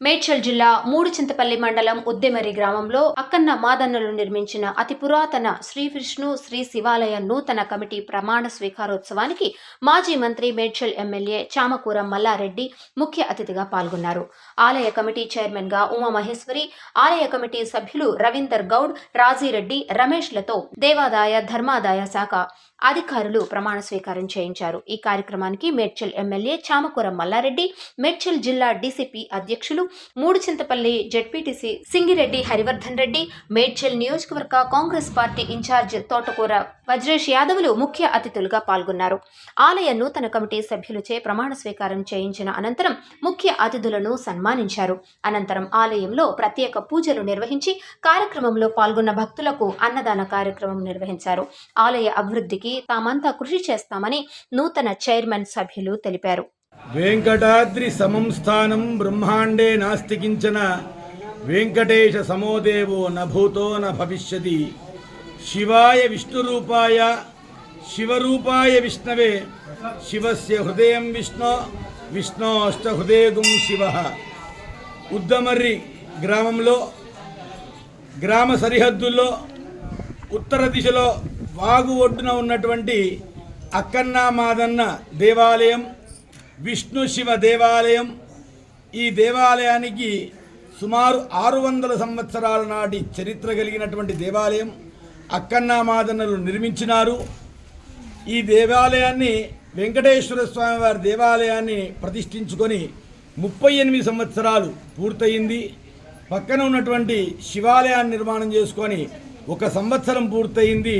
మేడ్చల్ జిల్లా మూడు చింతపల్లి మండలం ఉద్దెమరి గ్రామంలో అక్కన్న మాదన్నలు నిర్మించిన అతి పురాతన శ్రీ విష్ణు శ్రీ శివాలయ నూతన కమిటీ ప్రమాణ స్వీకారోత్సవానికి మాజీ మంత్రి మేడ్చల్ ఎమ్మెల్యే చామకూర మల్లారెడ్డి ముఖ్య అతిథిగా పాల్గొన్నారు. ఆలయ కమిటీ చైర్మన్గా ఉమామహేశ్వరి ఆలయ కమిటీ సభ్యులు రవీందర్ గౌడ్ రాజీరెడ్డి రమేష్లతో దేవాదాయ ధర్మాదాయ శాఖ అధికారులు ప్రమాణ స్వీకారం చేయించారు. ఈ కార్యక్రమానికి మేడ్చల్ ఎమ్మెల్యే చామకూర మల్లారెడ్డి మేడ్చల్ జిల్లా డీసీపీ అధ్యక్షులు మూడు చింతపల్లి జెడ్పీటీసీ సింగిరెడ్డి హరివర్ధన్ రెడ్డి మేడ్చల్ నియోజకవర్గ కాంగ్రెస్ పార్టీ ఇన్ఛార్జ్ తోటకూర వజ్రేష్ యాదవులు ముఖ్య అతిథులుగా పాల్గొన్నారు. ఆలయ నూతన కమిటీ సభ్యులచే ప్రమాణ స్వీకారం చేయించిన అనంతరం ముఖ్య అతిథులను సన్మానించారు. అనంతరం ఆలయంలో ప్రత్యేక పూజలు నిర్వహించి కార్యక్రమంలో పాల్గొన్న భక్తులకు అన్నదాన కార్యక్రమం నిర్వహించారు. ఆలయ అభివృద్ధికి తామంతా కృషి చేస్తామని నూతన చైర్మన్ సభ్యులు తెలిపారు. వెంకటాద్రి సమంస్థానం బ్రహ్మాండే నాస్తికించన వెంకటేశ సమోదేవో నభూతో న భవిష్యతి. శివాయ విష్ణురూపాయ శివరూపాయ విష్ణవే. శివస్య హృదయం విష్ణు విష్ణు అష్టహృదయగుం శివ. ఉద్దమర్రి గ్రామంలో గ్రామ సరిహద్దుల్లో ఉత్తర దిశలో వాగు ఒడ్డున ఉన్నటువంటి అక్కన్న మాదన్న దేవాలయం విష్ణు శివ దేవాలయం. ఈ దేవాలయానికి సుమారు ఆరు వందల సంవత్సరాల నాటి చరిత్ర కలిగినటువంటి దేవాలయం అక్కన్న మాదన్నలు నిర్మించినారు. ఈ దేవాలయాన్ని వెంకటేశ్వర స్వామి వారి దేవాలయాన్ని ప్రతిష్ఠించుకొని ముప్పై ఎనిమిది సంవత్సరాలు పూర్తయింది. పక్కన ఉన్నటువంటి శివాలయాన్ని నిర్మాణం చేసుకొని ఒక సంవత్సరం పూర్తయింది.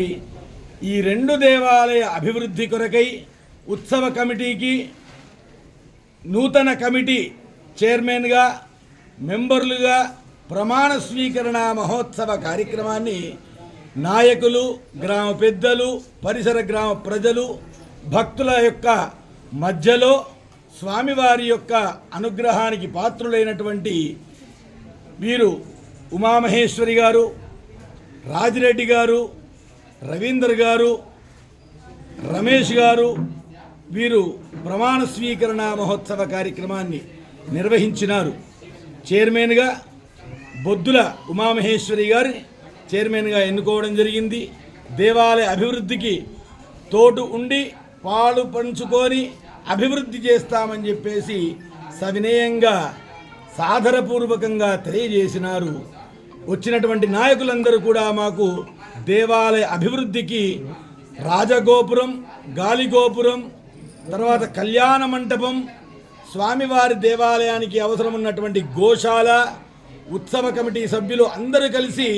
ఈ రెండు దేవాలయ అభివృద్ధి కొరకై ఉత్సవ కమిటీకి నూతన కమిటీ చైర్మన్గా మెంబర్లుగా ప్రమాణ స్వీకరణ మహోత్సవ కార్యక్రమాన్ని నాయకులు గ్రామ పెద్దలు పరిసర గ్రామ ప్రజలు భక్తుల యొక్క మధ్యలో స్వామివారి యొక్క అనుగ్రహానికి పాత్రులైనటువంటి వీరు ఉమామహేశ్వరి గారు రాజిరెడ్డి గారు రవీందర్ గారు రమేష్ గారు వీరు ప్రమాణ స్వీకరణ మహోత్సవ కార్యక్రమాన్ని నిర్వహించినారు. చైర్మన్గా బొద్దుల ఉమామహేశ్వరి గారి చైర్మన్గా ఎన్నుకోవడం జరిగింది. దేవాలయ అభివృద్ధికి తోటు ఉండి పాలు పంచుకొని అభివృద్ధి చేస్తామని చెప్పేసి సవినయంగా సాధనపూర్వకంగా తెలియజేసినారు. వచ్చినటువంటి నాయకులందరూ కూడా మాకు దేవాలయ అభివృద్ధికి రాజగోపురం గాలిగోపురం తర్వాత కళ్యాణ మంటపం స్వామివారి దేవాలయానికి అవసరం ఉన్నటువంటి గోశాల ఉత్సవ కమిటీ సభ్యులు అందరూ కలిసి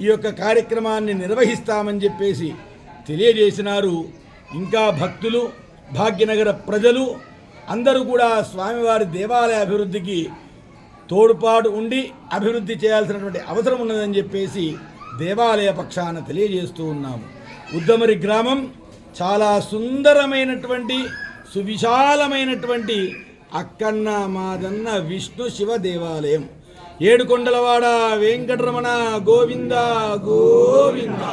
ఈ యొక్క కార్యక్రమాన్ని నిర్వహిస్తామని చెప్పేసి తెలియజేసినారు. ఇంకా భక్తులు భాగ్యనగర ప్రజలు అందరూ కూడా స్వామివారి దేవాలయ అభివృద్ధికి తోడ్పాటు ఉండి అభివృద్ధి చేయాల్సినటువంటి అవసరం ఉన్నదని చెప్పేసి దేవాలయ పక్షాన తెలియజేస్తూ ఉన్నాము. ఉద్దమరి గ్రామం చాలా సుందరమైనటువంటి సువిశాలమైనటువంటి అక్కన్న మాదన్న విష్ణు శివ దేవాలయం. ఏడుకొండలవాడ వెంకటరమణ గోవింద గోవింద.